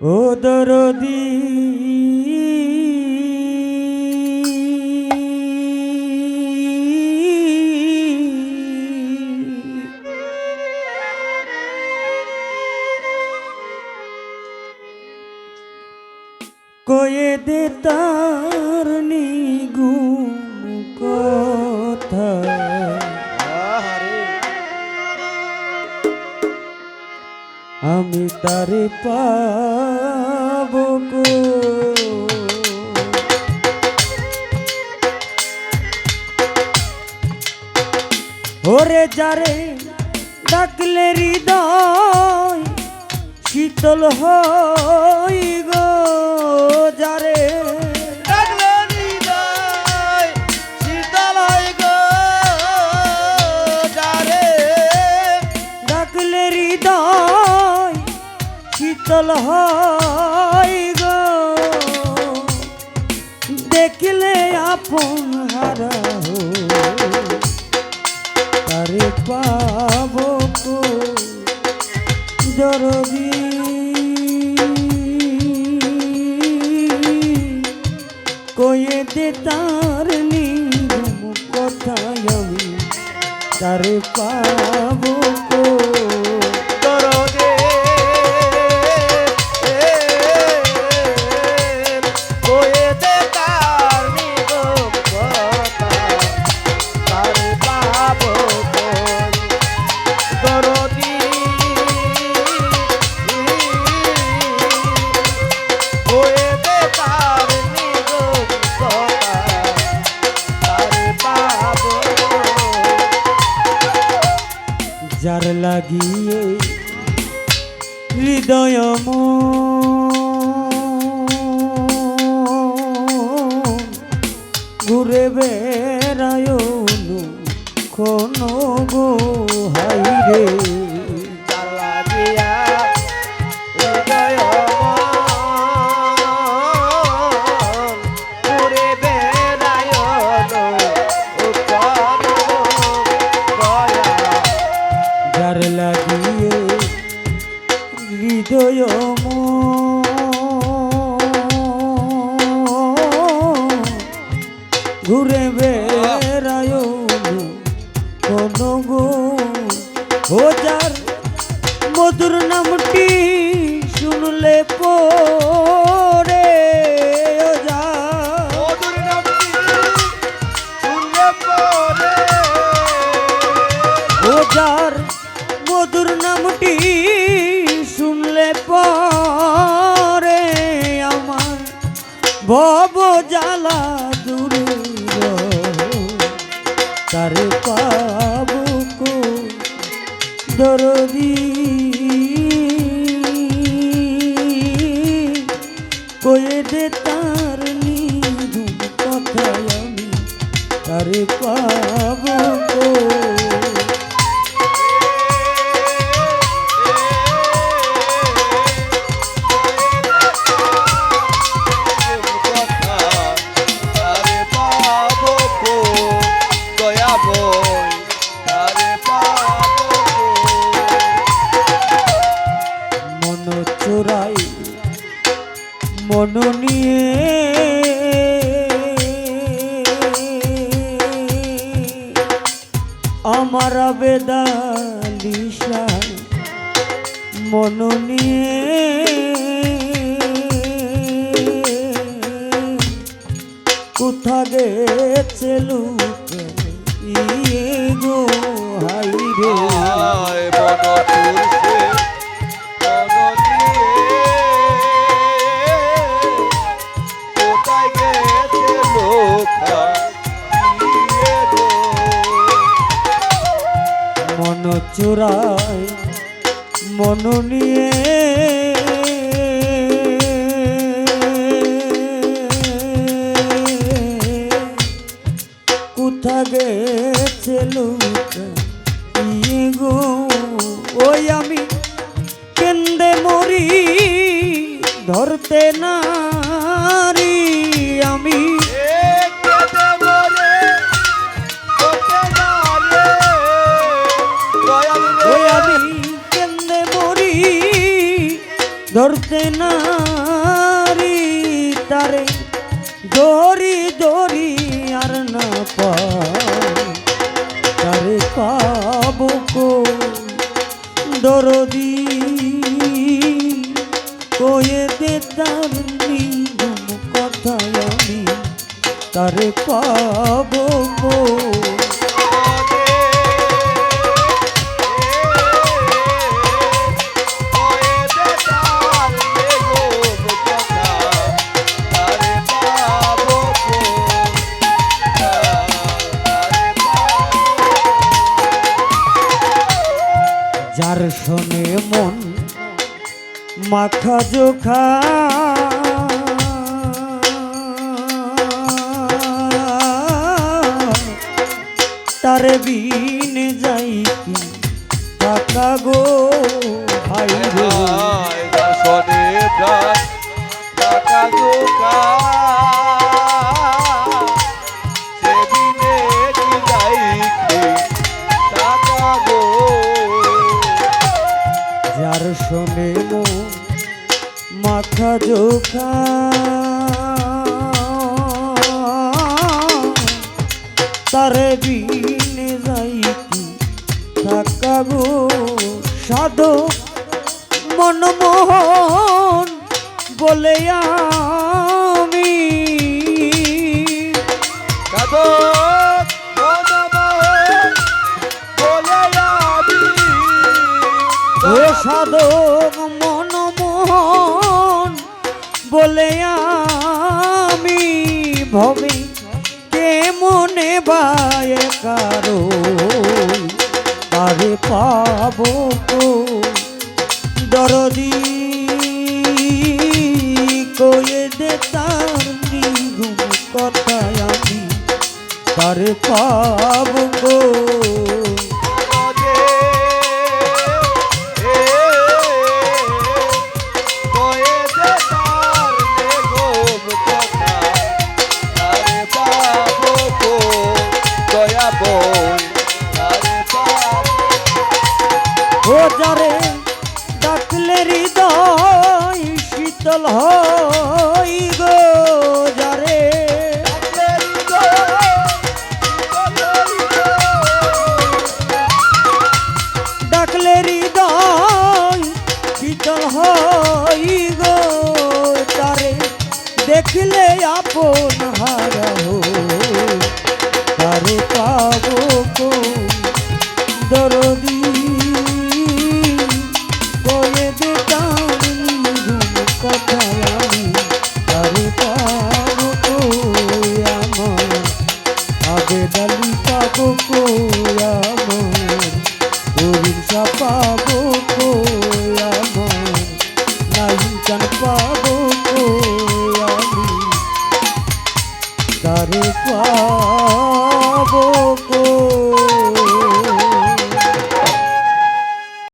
ও দরদি। কয়ে দে তার কথা। আমি তারে পাব ওরে যারে ডাকলে হৃদয় শীতল হই গো যারে। শীতল হয় গো। দেখলে আপন হারা পাব কো জরবি কয়ে দে তার নিগম কথায় আমি তারে পাব। যার লাগিয়ে হৃদয় ঘুরে বেড়ায় কোনো গো হাই রে। ও যার মধুর নামটি শুনলে পরে ও যার ও যার মধুর নামটি শুনলে পরে আমার ভব জ্বালা দূরে তারে পাব দরদি। মন কোথা গেছে লুক ইয়ে গো হাই রে। মন ধরতে নারি আমি। আমি মরি, ধরতে নারি, তারে দড়ি দড়ি আর না পা তারে পাবো দরদি? কয়ে দে তার নিগুম কথায় আমি তারে পাবো গো মাখা জোখা তারে বিন যাই কি টাকা গো ভাই হাই রে যার তারে বিনে যাই কি টাকা গো সাধো মনমোহন বলে আমি। সাধক বলে আমি ভবে, কে মনে বায় কারও? তারে পাবো দরদি কয়ে দে তার কথায় আমি। তারে পাবো আপন পাবো কো দরদি, কয়ে দে টানি ঘুম কথা আমি তারে পাবো কো আমার আগে পাবো কো আমার হরিষা পাবো কো আমার নাই চান পাবো